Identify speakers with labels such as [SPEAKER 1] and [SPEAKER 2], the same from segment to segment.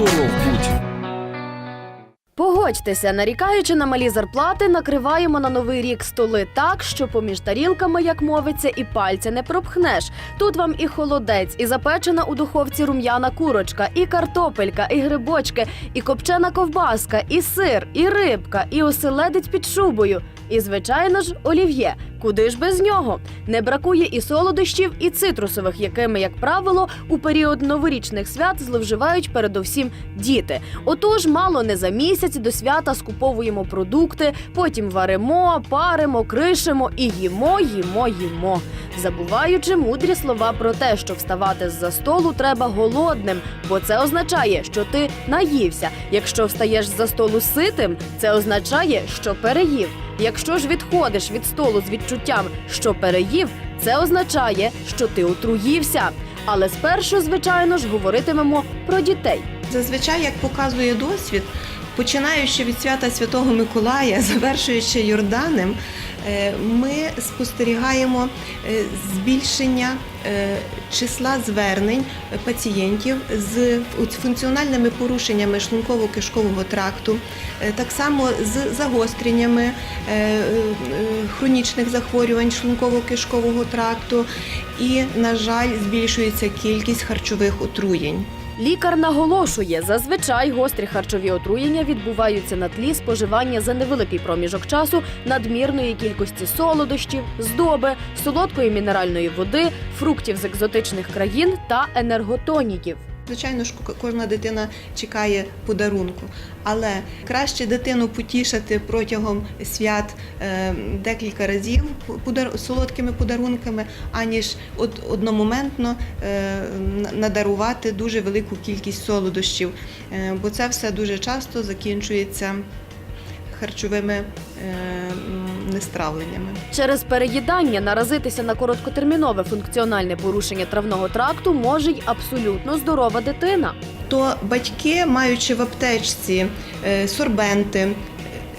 [SPEAKER 1] Здоров будь.
[SPEAKER 2] Погодьтеся, нарікаючи на малі зарплати, накриваємо на новий рік столи так, що поміж тарілками, як мовиться, і пальця не пропхнеш. Тут вам і холодець, і запечена у духовці рум'яна курочка, і картопелька, і грибочки, і копчена ковбаска, і сир, і рибка, і оселедець під шубою. І, звичайно ж, олів'є. Куди ж без нього? Не бракує і солодощів, і цитрусових, якими, як правило, у період новорічних свят зловживають передовсім діти. Отож, мало не за місяць до свята скуповуємо продукти, потім варимо, паримо, кришимо і їмо, їмо, їмо. Забуваючи мудрі слова про те, що вставати з-за столу треба голодним, бо це означає, що ти наївся. Якщо встаєш з-за столу ситим, це означає, що переїв. Якщо ж відходиш від столу з відчуттям, що переїв, це означає, що ти отруївся. Але спершу, звичайно ж, говоритимемо про дітей.
[SPEAKER 3] Зазвичай, як показує досвід, починаючи від свята Святого Миколая, завершуючи Йорданем, ми спостерігаємо е, збільшення е, числа звернень пацієнтів з функціональними порушеннями шлунково-кишкового тракту, е, так само з загостреннями е, е, хронічних захворювань шлунково-кишкового тракту, і, на жаль, збільшується кількість харчових отруєнь.
[SPEAKER 2] Лікар наголошує, зазвичай гострі харчові отруєння відбуваються на тлі споживання за невеликий проміжок часу надмірної кількості солодощів, здоби, солодкої мінеральної води, фруктів з екзотичних країн та енерготоніків.
[SPEAKER 3] Звичайно ж, кожна дитина чекає подарунку, але краще дитину потішити протягом свят е, декілька разів солодкими подарунками, аніж одномоментно е, надарувати дуже велику кількість солодощів, Е, бо це все дуже часто закінчується харчовими е, нестравленнями.
[SPEAKER 2] Через переїдання наразитися на короткотермінове функціональне порушення травного тракту може й абсолютно здорова дитина.
[SPEAKER 3] то батьки, маючи в аптечці е, сорбенти,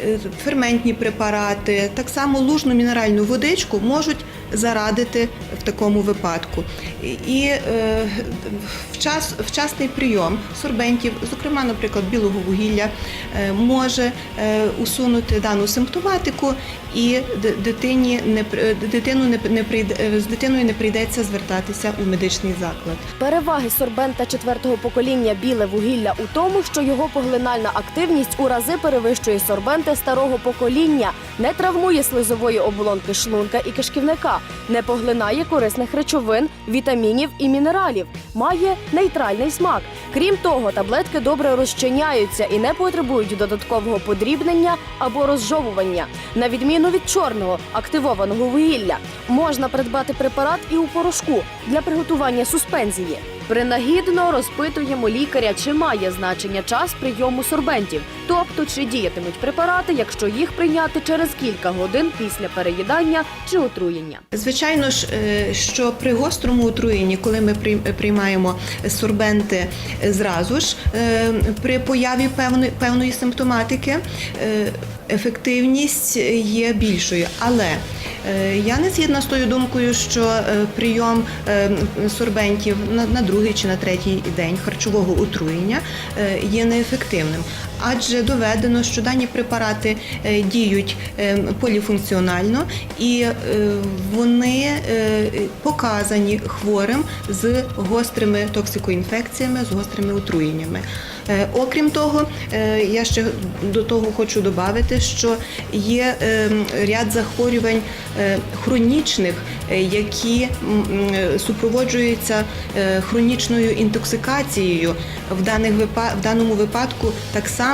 [SPEAKER 3] е, ферментні препарати, так само лужну мінеральну водичку можуть зарадити в такому випадку. І- е, вчас, вчасний прийом сорбентів, зокрема, наприклад, білого вугілля, е, може е, усунути дану симптоматику, і дитині не дитину не, не прийде з дитиною не прийдеться звертатися у медичний заклад.
[SPEAKER 2] Переваги сорбента четвертого покоління біле вугілля у тому, що його поглинальна активність у рази перевищує сорбенти старого покоління, не травмує слизової оболонки шлунка і кишківника, не поглинає корисних речовин, вітамінів і мінералів, має нейтральний смак. Крім того, таблетки добре розчиняються і не потребують додаткового подрібнення або розжовування. На відміну від чорного активованого вугілля, можна придбати препарат і у порошку для приготування суспензії. Принагідно розпитуємо лікаря, чи має значення час прийому сорбентів, тобто чи діятимуть препарати, якщо їх прийняти через кілька годин після переїдання чи отруєння.
[SPEAKER 3] Звичайно ж, е, що при гострому отруєнні, коли ми прийм- приймаємо сорбенти е, зразу ж, е, при появі певної, певної симптоматики, ефективність є більшою. Але е, я не згідна з тою думкою, що е, прийом е, сорбентів на, другий чи на третій день харчового отруєння є неефективним. Адже доведено, що дані препарати е, діють е, поліфункціонально і е, вони показані хворим з гострими токсикоінфекціями, з гострими отруєннями. Окрім того, я ще до того хочу додати, що є ряд захворювань хронічних, які супроводжуються хронічною інтоксикацією. В даному випадку так само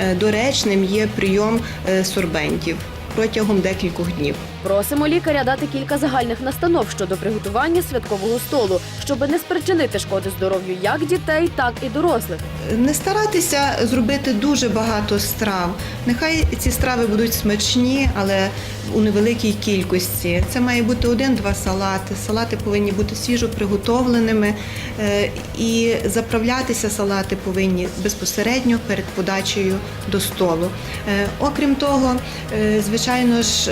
[SPEAKER 3] е, доречним є прийом е, сорбентів протягом декількох днів.
[SPEAKER 2] Просимо лікаря дати кілька загальних настанов щодо приготування святкового столу, щоб не спричинити шкоди здоров'ю як дітей, так і дорослих.
[SPEAKER 3] Не старатися зробити дуже багато страв. Нехай ці страви будуть смачні, але у невеликій кількості. Це має бути один-два салати. Салати повинні бути свіжо приготовленими е, і заправлятися салати повинні безпосередньо перед подачею до столу. Е, Окрім того, е, звичайно ж,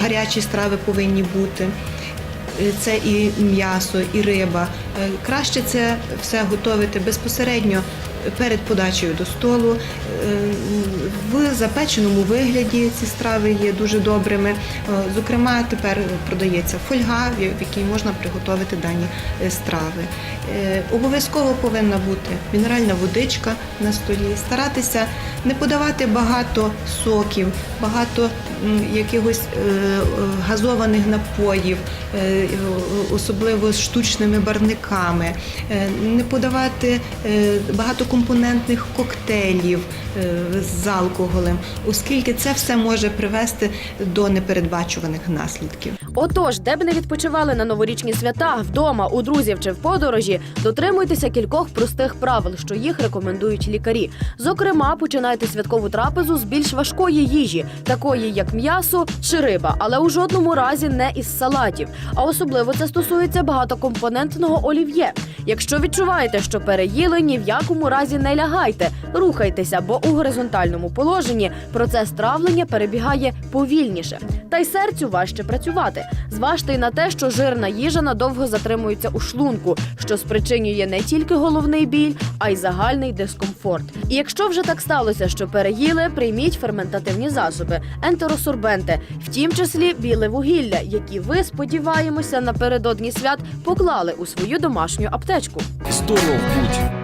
[SPEAKER 3] гарячі страви повинні бути. е, це і м'ясо, і риба. Е, Краще це все готувати безпосередньо перед подачею до столу. Е, В запеченому вигляді ці страви є дуже добрими. Е, Зокрема, тепер продається фольга, в якій можна приготувати дані е, страви. Обов'язково повинна бути мінеральна водичка на столі, старатися не подавати багато соків, багато якихось газованих напоїв, особливо з штучними барниками, не подавати е, багатокомпонентних коктейлів е, з алкоголем, оскільки це все може привести до непередбачуваних наслідків.
[SPEAKER 2] Отож, де б не відпочивали на новорічні свята, вдома, у друзів чи в подорожі, дотримуйтеся кількох простих правил, що їх рекомендують лікарі. Зокрема, починайте святкову трапезу з більш важкої їжі, такої як м'ясо чи риба, але у жодному разі не із салатів. А особливо це стосується багатокомпонентного олів'є. Якщо відчуваєте, що переїли, ні в якому разі не лягайте, рухайтеся, бо у горизонтальному положенні процес травлення перебігає повільніше. Та й серцю важче працювати. Зважте й на те, що жирна їжа надовго затримується у шлунку, що спричинює не тільки головний біль, а й загальний дискомфорт. І якщо вже так сталося, що переїли, прийміть ферментативні засоби, ентеросорбенти, в тім числі біле вугілля, які ви сподіваємося напередодні свят поклали у свою домашню аптечку.
[SPEAKER 1] Здоров будь!